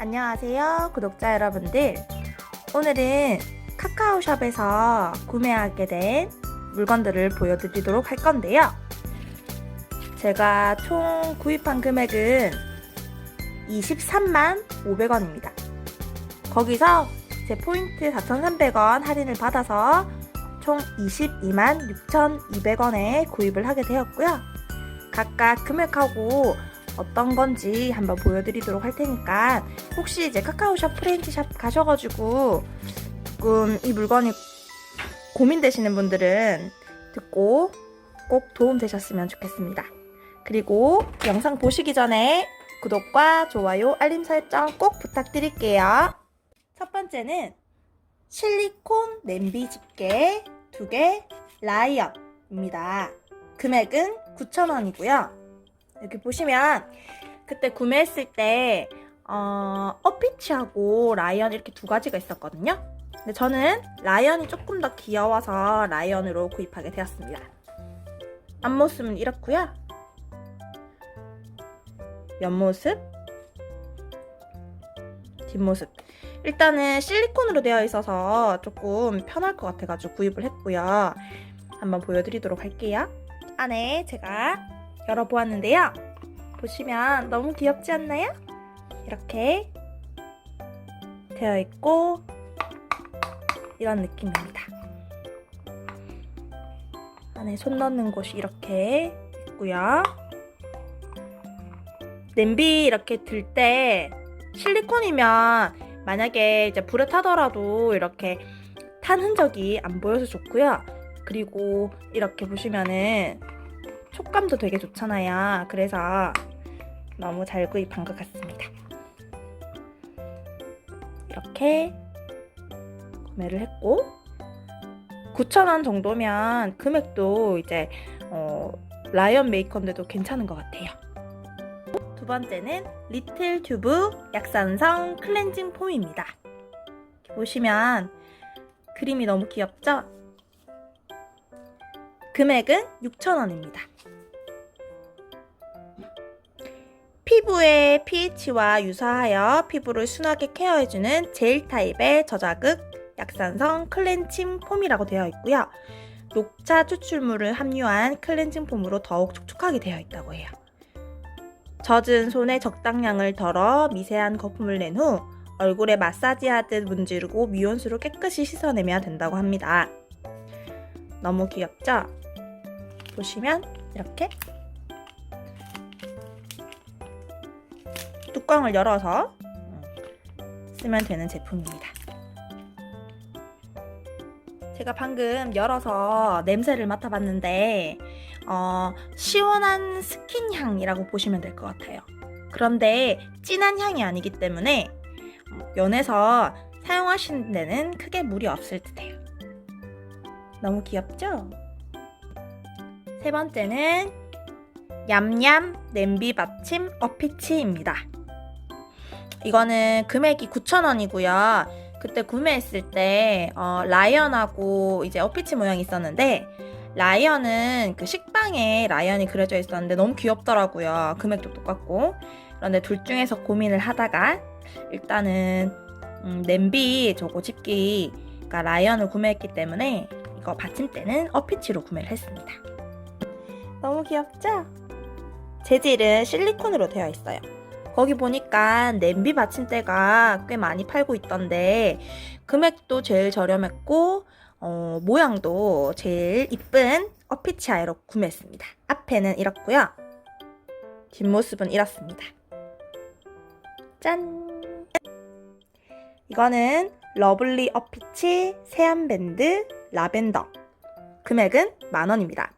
안녕하세요, 구독자 여러분들. 오늘은 카카오샵에서 구매하게 된 물건들을 보여드리도록 할 건데요. 제가 총 구입한 금액은 23만 500원입니다. 거기서 제 포인트 4,300원 할인을 받아서 총 22만 6,200원에 구입을 하게 되었고요. 각각 금액하고 어떤 건지 한번 보여드리도록 할 테니까 혹시 이제 카카오샵 프렌치샵 가셔가지고 조금 이 물건이 고민되시는 분들은 듣고 꼭 도움 되셨으면 좋겠습니다. 그리고 영상 보시기 전에 구독과 좋아요, 알림 설정 꼭 부탁드릴게요. 첫 번째는 실리콘 냄비 집게 2개 라이언입니다. 금액은 9,000원이고요. 이렇게 보시면 그때 구매했을 때 어, 어피치하고 라이언 이렇게 두 가지가 있었거든요. 근데 저는 라이언이 조금 더 귀여워서 라이언으로 구입하게 되었습니다. 앞모습은 이렇고요. 옆모습, 뒷모습. 일단은 실리콘으로 되어 있어서 조금 편할 것 같아가지고 구입을 했고요. 한번 보여드리도록 할게요. 안에 제가 열어보았는데요. 보시면 너무 귀엽지 않나요? 이렇게 되어 있고 이런 느낌입니다. 안에 손 넣는 곳이 이렇게 있고요. 냄비 이렇게 들 때 실리콘이면 만약에 이제 불에 타더라도 이렇게 탄 흔적이 안 보여서 좋고요. 그리고 이렇게 보시면은 촉감도 되게 좋잖아요. 그래서 너무 잘 구입한 것 같습니다. 이렇게 구매를 했고 9,000원 정도면 금액도 이제 어, 라이언 메이커인데도 괜찮은 것 같아요. 두 번째는 리틀 튜브 약산성 클렌징 폼입니다. 보시면 그림이 너무 귀엽죠? 금액은 6,000원입니다. 피부의 pH와 유사하여 피부를 순하게 케어해주는 젤 타입의 저자극 약산성 클렌징 폼이라고 되어 있고요. 녹차 추출물을 함유한 클렌징 폼으로 더욱 촉촉하게 되어 있다고 해요. 젖은 손에 적당량을 덜어 미세한 거품을 낸 후 얼굴에 마사지하듯 문지르고 미온수로 깨끗이 씻어내면 된다고 합니다. 너무 귀엽죠? 보시면 이렇게 뚜껑을 열어서 쓰면 되는 제품입니다. 제가 방금 열어서 냄새를 맡아봤는데 어, 시원한 스킨 향이라고 보시면 될 것 같아요. 그런데 진한 향이 아니기 때문에 연에서 사용하시는 데는 크게 무리 없을 듯해요. 너무 귀엽죠? 세 번째는 얌얌 냄비 받침 어피치입니다. 이거는 금액이 9,000원이고요. 그때 구매했을 때 어, 라이언하고 이제 어피치 모양이 있었는데 라이언은 그 식빵에 라이언이 그려져 있었는데 너무 귀엽더라고요. 금액도 똑같고. 그런데 둘 중에서 고민을 하다가 일단은 음, 냄비 저거 집기가 라이언을 구매했기 때문에 이거 받침대는 어피치로 구매를 했습니다. 너무 귀엽죠? 재질은 실리콘으로 되어 있어요. 거기 보니까 냄비 받침대가 꽤 많이 팔고 있던데 금액도 제일 저렴했고 어, 모양도 제일 이쁜 어피치 아이로 구매했습니다. 앞에는 이렇고요. 뒷모습은 이렇습니다. 짠! 이거는 러블리 어피치 세안밴드 라벤더 금액은 만원입니다.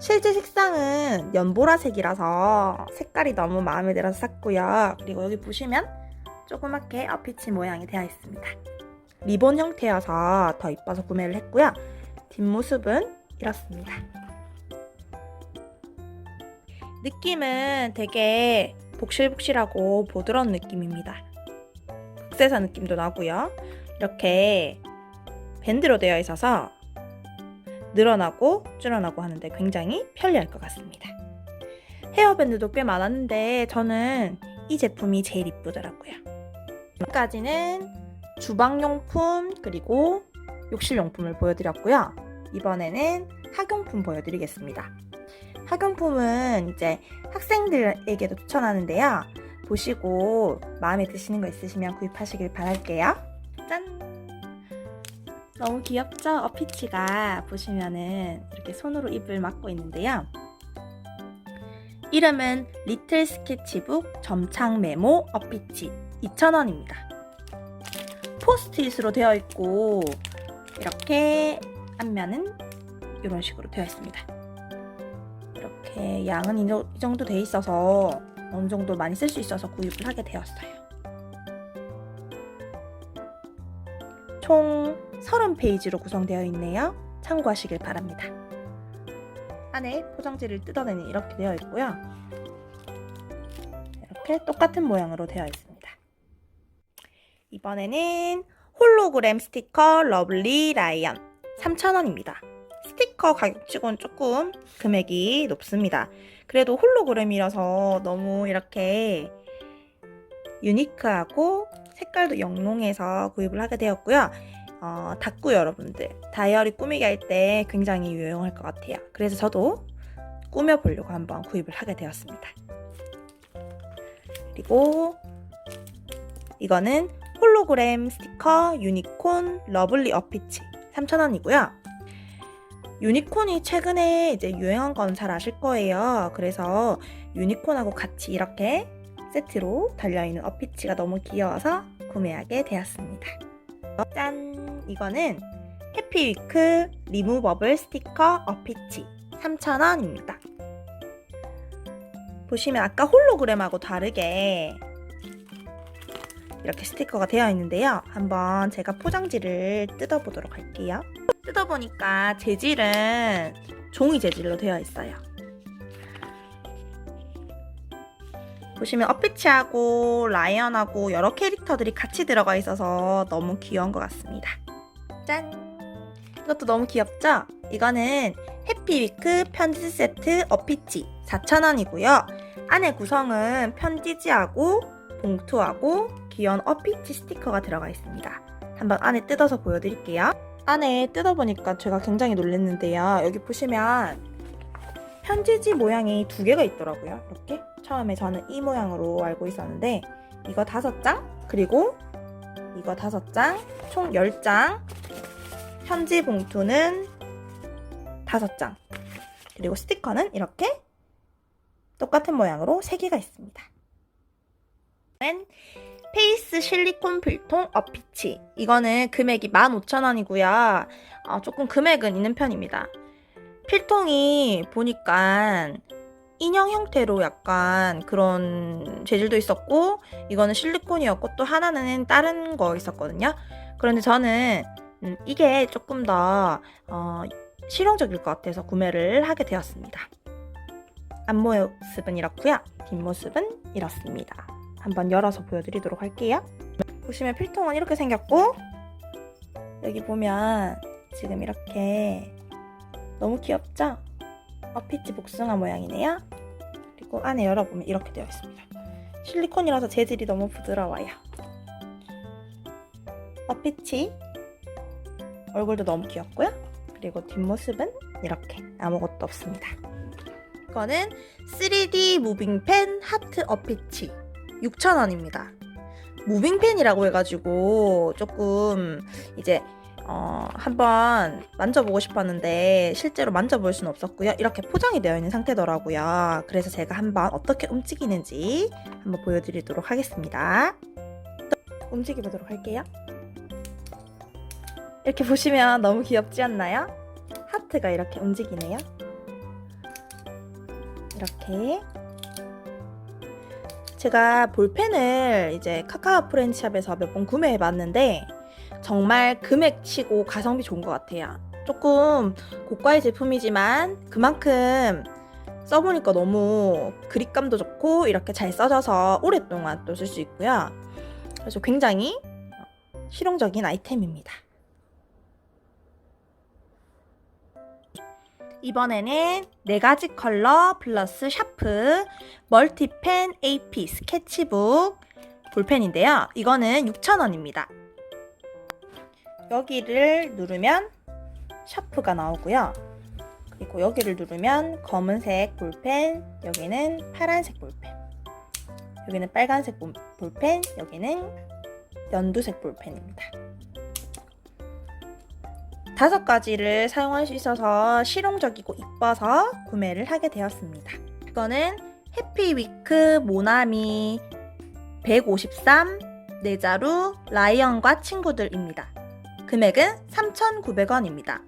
실제 색상은 연보라색이라서 색깔이 너무 마음에 들어서 샀고요. 그리고 여기 보시면 조그맣게 어피치 모양이 되어 있습니다. 리본 형태여서 더 이뻐서 구매를 했고요. 뒷모습은 이렇습니다. 느낌은 되게 복실복실하고 보드러운 느낌입니다. 극세사 느낌도 나고요. 이렇게 밴드로 되어 있어서 늘어나고 줄어나고 하는데 굉장히 편리할 것 같습니다. 헤어밴드도 꽤 많았는데 저는 이 제품이 제일 이쁘더라고요. 여기까지는 주방용품 그리고 욕실용품을 보여드렸고요. 이번에는 학용품 보여드리겠습니다. 학용품은 이제 학생들에게도 추천하는데요. 보시고 마음에 드시는 거 있으시면 구입하시길 바랄게요. 짠! 너무 귀엽죠? 어피치가 보시면은 이렇게 손으로 입을 막고 있는데요. 이름은 리틀 스케치북 점창 메모 어피치 2,000원입니다. 포스트잇으로 되어 있고 이렇게 앞면은 이런 식으로 되어 있습니다. 이렇게 양은 이 정도 돼 있어서 어느 정도 많이 쓸 수 있어서 구입을 하게 되었어요. 총 30페이지로 구성되어 있네요. 참고하시길 바랍니다. 안에 포장지를 뜯어내니 이렇게 되어 있고요. 이렇게 똑같은 모양으로 되어 있습니다. 이번에는 홀로그램 스티커 러블리 라이언 3,000원입니다. 스티커 가격치고는 조금 금액이 높습니다. 그래도 홀로그램이라서 너무 이렇게 유니크하고 색깔도 영롱해서 구입을 하게 되었고요. 어, 닦고 여러분들 다이어리 꾸미기 할 때 굉장히 유용할 것 같아요. 그래서 저도 꾸며보려고 한번 구입을 하게 되었습니다. 그리고 이거는 홀로그램 스티커 유니콘 러블리 어피치 3,000원이고요. 유니콘이 최근에 이제 유행한 건 잘 아실 거예요. 그래서 유니콘하고 같이 이렇게 세트로 달려있는 어피치가 너무 귀여워서 구매하게 되었습니다. 짠! 이거는 해피위크 리무버블 스티커 어피치 3,000원입니다. 보시면 아까 홀로그램하고 다르게 이렇게 스티커가 되어 있는데요. 한번 제가 포장지를 뜯어보도록 할게요. 뜯어보니까 재질은 종이 재질로 되어 있어요. 보시면 어피치하고 라이언하고 여러 캐릭터들이 같이 들어가 있어서 너무 귀여운 것 같습니다. 짠! 이것도 너무 귀엽죠? 이거는 해피위크 편지 세트 어피치 4,000원이고요. 안에 구성은 편지지하고 봉투하고 귀여운 어피치 스티커가 들어가 있습니다. 한번 안에 뜯어서 보여드릴게요. 안에 뜯어보니까 제가 굉장히 놀랐는데요. 여기 보시면 편지지 모양이 두 개가 있더라고요. 이렇게 처음에 저는 이 모양으로 알고 있었는데 이거 다섯 장 그리고 이거 다섯 장 총 10장 편지 봉투는 다섯 장 그리고 스티커는 이렇게 똑같은 모양으로 세 개가 있습니다. 는 페이스 실리콘 필통 어피치 이거는 금액이 15,000원이고요. 어, 조금 금액은 있는 편입니다. 필통이 보니까 인형 형태로 약간 그런 재질도 있었고 이거는 실리콘이었고 또 하나는 다른 거 있었거든요. 그런데 저는 음, 이게 조금 더 어, 실용적일 것 같아서 구매를 하게 되었습니다. 앞모습은 이렇고요. 뒷모습은 이렇습니다. 한번 열어서 보여드리도록 할게요. 보시면 필통은 이렇게 생겼고 여기 보면 지금 이렇게 너무 귀엽죠? 어 피치 복숭아 모양이네요. 그리고 안에 열어보면 이렇게 되어 있습니다. 실리콘이라서 재질이 너무 부드러워요. 어피치 얼굴도 너무 귀엽고요. 그리고 뒷모습은 이렇게 아무것도 없습니다. 이거는 3D 무빙펜 하트 어피치 6,000원입니다. 무빙펜이라고 해가지고 조금 이제 어, 한번 만져보고 싶었는데 실제로 만져볼 수는 없었고요. 이렇게 포장이 되어 있는 상태더라고요. 그래서 제가 한번 어떻게 움직이는지 한번 보여드리도록 하겠습니다. 움직여 보도록 할게요. 이렇게 보시면 너무 귀엽지 않나요? 하트가 이렇게 움직이네요. 이렇게 제가 볼펜을 이제 카카오 프렌치샵에서 몇 번 구매해 봤는데 정말 금액치고 가성비 좋은 것 같아요. 조금 고가의 제품이지만 그만큼 써보니까 너무 그립감도 좋고 이렇게 잘 써져서 오랫동안 또 쓸 수 있고요. 그래서 굉장히 실용적인 아이템입니다. 이번에는 네 가지 컬러 플러스 샤프, 멀티펜 AP 스케치북 볼펜인데요. 이거는 6,000원입니다. 여기를 누르면 샤프가 나오고요. 그리고 여기를 누르면 검은색 볼펜, 여기는 파란색 볼펜, 여기는 빨간색 볼- 볼펜, 여기는 연두색 볼펜입니다. 다섯 가지를 사용할 수 있어서 실용적이고 이뻐서 구매를 하게 되었습니다. 이거는 해피위크 모나미 153 네자루 라이언과 친구들입니다. 금액은 3,900원입니다.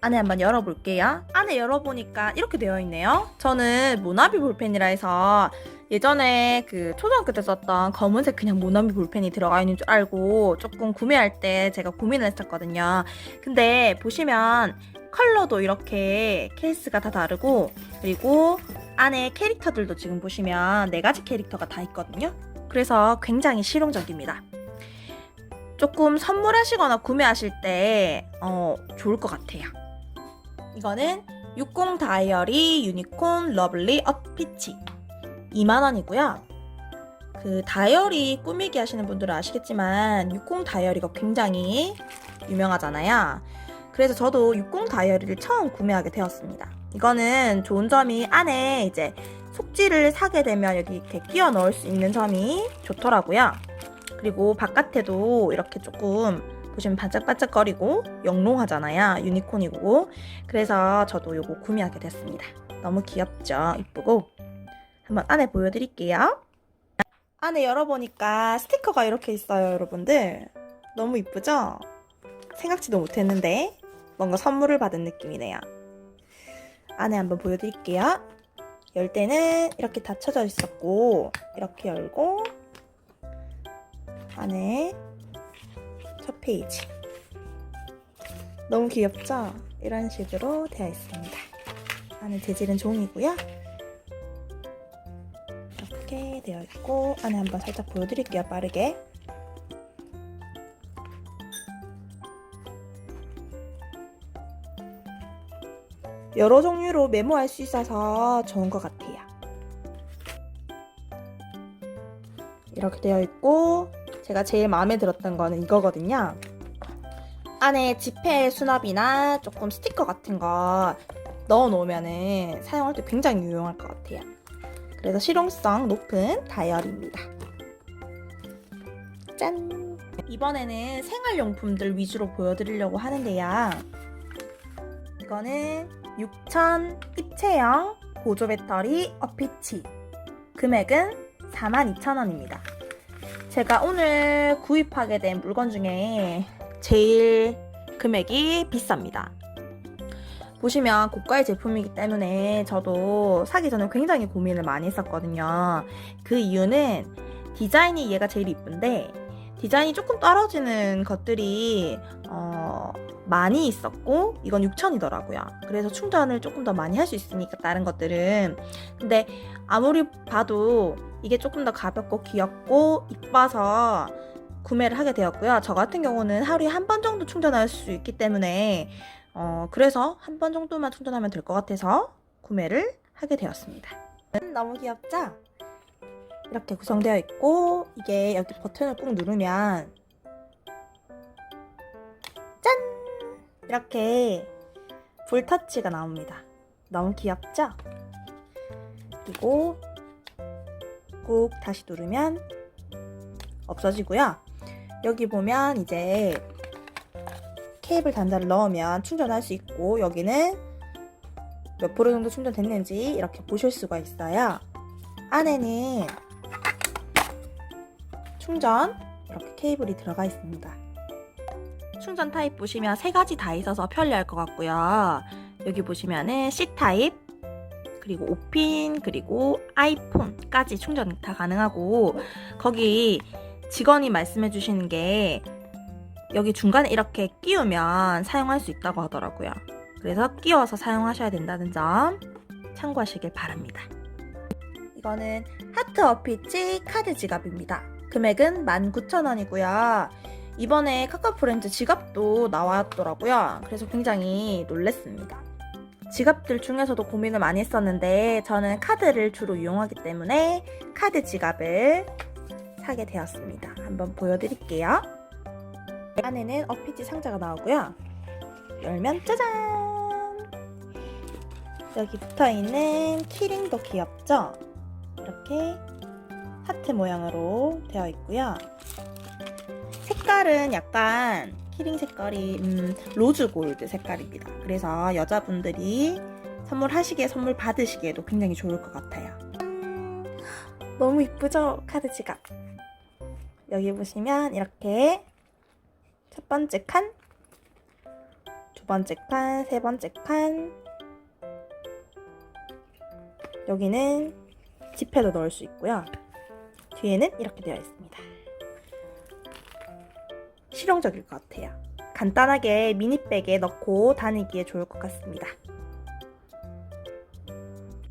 안에 한번 열어볼게요. 안에 열어보니까 이렇게 되어 있네요. 저는 모나비 볼펜이라 해서 예전에 그 초등학교 때 썼던 검은색 그냥 모나미 볼펜이 들어가 있는 줄 알고 조금 구매할 때 제가 고민을 했었거든요. 근데 보시면 컬러도 이렇게 케이스가 다 다르고 그리고 안에 캐릭터들도 지금 보시면 네 가지 캐릭터가 다 있거든요. 그래서 굉장히 실용적입니다. 조금 선물하시거나 구매하실 때 어, 좋을 것 같아요. 이거는 60 다이어리 유니콘 러블리 엇피치 2만원이고요. 그 다이어리 꾸미기 하시는 분들은 아시겠지만 60 다이어리가 굉장히 유명하잖아요. 그래서 저도 60 다이어리를 처음 구매하게 되었습니다. 이거는 좋은 점이 안에 이제 속지를 사게 되면 여기 이렇게 끼워 넣을 수 있는 점이 좋더라고요. 그리고 바깥에도 이렇게 조금 보시면 반짝반짝거리고 영롱하잖아요. 유니콘이고. 그래서 저도 요거 구매하게 됐습니다. 너무 귀엽죠? 이쁘고. 한번 안에 보여드릴게요. 안에 열어보니까 스티커가 이렇게 있어요, 여러분들. 너무 이쁘죠? 생각지도 못했는데 뭔가 선물을 받은 느낌이네요. 안에 한번 보여드릴게요. 열 때는 이렇게 닫혀져 있었고 이렇게 열고 안에 첫 페이지 너무 귀엽죠? 이런 식으로 되어 있습니다. 안에 재질은 종이고요. 되어 있고 안에 한번 살짝 보여드릴게요. 빠르게 여러 종류로 메모할 수 있어서 좋은 것 같아요. 이렇게 되어 있고 제가 제일 마음에 들었던 거는 이거거든요. 안에 지폐 수납이나 조금 스티커 같은 거 넣어 놓으면 사용할 때 굉장히 유용할 것 같아요. 그래서 실용성 높은 다이어리입니다. 짠! 이번에는 생활용품들 위주로 보여드리려고 하는데요. 이거는 6000 입체형 보조 배터리 어피치. 금액은 42,000원입니다. 제가 오늘 구입하게 된 물건 중에 제일 금액이 비쌉니다. 보시면 고가의 제품이기 때문에 저도 사기 전에 굉장히 고민을 많이 했었거든요. 그 이유는 디자인이 얘가 제일 이쁜데 디자인이 조금 떨어지는 것들이 어, 많이 있었고 이건 6천이더라고요. 그래서 충전을 조금 더 많이 할 수 있으니까 다른 것들은 근데 아무리 봐도 이게 조금 더 가볍고 귀엽고 이뻐서 구매를 하게 되었고요. 저 같은 경우는 하루에 한 번 정도 충전할 수 있기 때문에 어, 그래서 한 번 정도만 충전하면 될 것 같아서 구매를 하게 되었습니다. 음, 너무 귀엽죠? 이렇게 구성되어 있고 이게 여기 버튼을 꾹 누르면 짠! 이렇게 불터치가 나옵니다. 너무 귀엽죠? 그리고 꾹 다시 누르면 없어지고요. 여기 보면 이제 케이블 단자를 넣으면 충전할 수 있고 여기는 몇 프로 정도 충전됐는지 이렇게 보실 수가 있어요. 안에는 충전 이렇게 케이블이 들어가 있습니다. 충전 타입 보시면 세 가지 다 있어서 편리할 것 같고요. 여기 보시면은 C 타입 그리고 5핀 그리고 아이폰까지 충전 다 가능하고 거기 직원이 말씀해 주시는 게 여기 중간에 이렇게 끼우면 사용할 수 있다고 하더라고요. 그래서 끼워서 사용하셔야 된다는 점 참고하시길 바랍니다. 이거는 하트 어피치 카드 지갑입니다. 금액은 19,000원이고요. 이번에 카카오 프렌즈 지갑도 나왔더라고요. 그래서 굉장히 놀랬습니다. 지갑들 중에서도 고민을 많이 했었는데 저는 카드를 주로 이용하기 때문에 카드 지갑을 사게 되었습니다. 한번 보여드릴게요. 안에는 어피지 상자가 나오고요. 열면 짜잔! 여기 붙어 있는 키링도 귀엽죠? 이렇게 하트 모양으로 되어 있고요. 색깔은 약간 키링 색깔이 음, 로즈 골드 색깔입니다. 그래서 여자분들이 선물하시기에 선물 받으시기에도 굉장히 좋을 것 같아요. 음, 너무 이쁘죠? 카드 지갑. 여기 보시면 이렇게 첫 번째 칸, 두 번째 칸, 세 번째 칸. 여기는 지폐도 넣을 수 있고요. 뒤에는 이렇게 되어 있습니다. 실용적일 것 같아요. 간단하게 미니백에 넣고 다니기에 좋을 것 같습니다.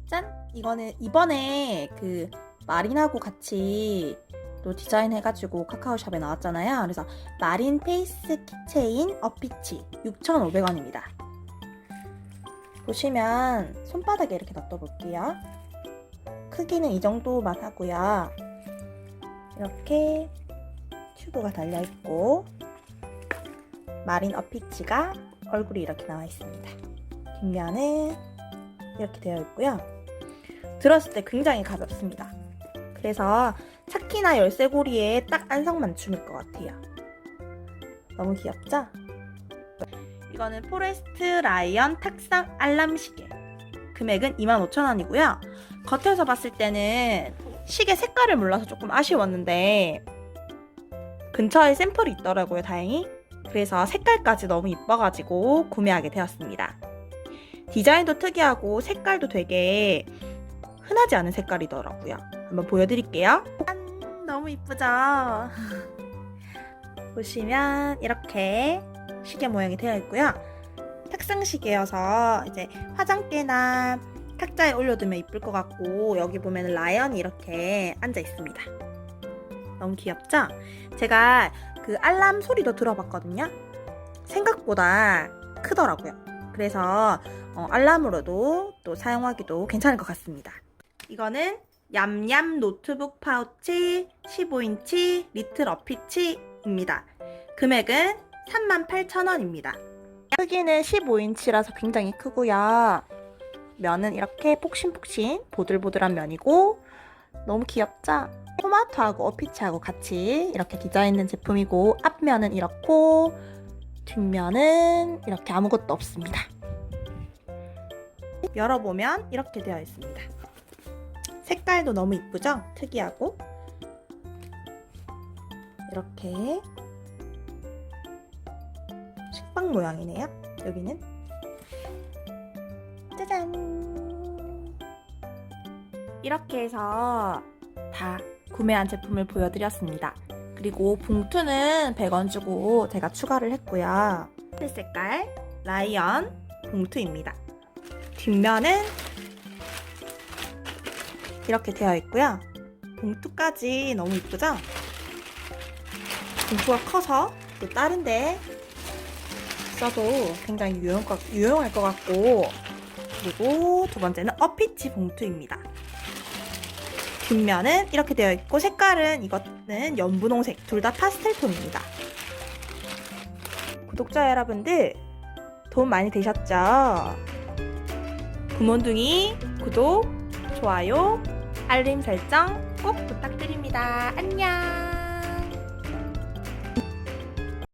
짠! 이거는 이번에 그 마린하고 같이 또 디자인해가지고 카카오샵에 나왔잖아요. 그래서 마린 페이스 키체인 어피치 6,500원입니다. 보시면 손바닥에 이렇게 놔둬볼게요. 크기는 이 정도만 하고요. 이렇게 튜브가 달려있고 마린 어피치가 얼굴이 이렇게 나와 있습니다. 뒷면은 이렇게 되어 있고요. 들었을 때 굉장히 가볍습니다. 그래서 차키나 열쇠고리에 딱 안성맞춤일 것 같아요. 너무 귀엽죠? 이거는 포레스트 라이언 탁상 알람 시계. 금액은 25,000원이고요. 겉에서 봤을 때는 시계 색깔을 몰라서 조금 아쉬웠는데 근처에 샘플이 있더라고요, 다행히. 그래서 색깔까지 너무 이뻐가지고 구매하게 되었습니다. 디자인도 특이하고 색깔도 되게 흔하지 않은 색깔이더라고요. 한번 보여드릴게요. 짠! 너무 이쁘죠? 보시면 이렇게 시계 모양이 되어 있고요. 탁상 시계여서 이제 화장대나 탁자에 올려두면 이쁠 것 같고 여기 보면 라이언이 이렇게 앉아 있습니다. 너무 귀엽죠? 제가 그 알람 소리도 들어봤거든요. 생각보다 크더라고요. 그래서 어, 알람으로도 또 사용하기도 괜찮을 것 같습니다. 이거는 얌얌 노트북 파우치 15인치 리틀 어피치입니다. 금액은 38,000원입니다. 크기는 15인치라서 굉장히 크고요. 면은 이렇게 폭신폭신 보들보들한 면이고 너무 귀엽죠? 토마토하고 어피치하고 같이 이렇게 디자인된 제품이고 앞면은 이렇고 뒷면은 이렇게 아무것도 없습니다. 열어보면 이렇게 되어 있습니다. 색깔도 너무 이쁘죠? 특이하고 이렇게 식빵 모양이네요. 여기는 짜잔 이렇게 해서 다 구매한 제품을 보여드렸습니다. 그리고 봉투는 100원 주고 제가 추가를 했고요. 흰 색깔 라이언 봉투입니다. 뒷면은 이렇게 되어 있고요. 봉투까지 너무 이쁘죠? 봉투가 커서 또 다른 데 써도 굉장히 유용, 유용할 것 같고 그리고 두 번째는 어피치 봉투입니다. 뒷면은 이렇게 되어 있고 색깔은 이거는 연분홍색 둘 다 파스텔 톤입니다. 구독자 여러분들 도움 많이 되셨죠? 부몬둥이 구독, 좋아요, 알림 설정 꼭 부탁드립니다. 안녕!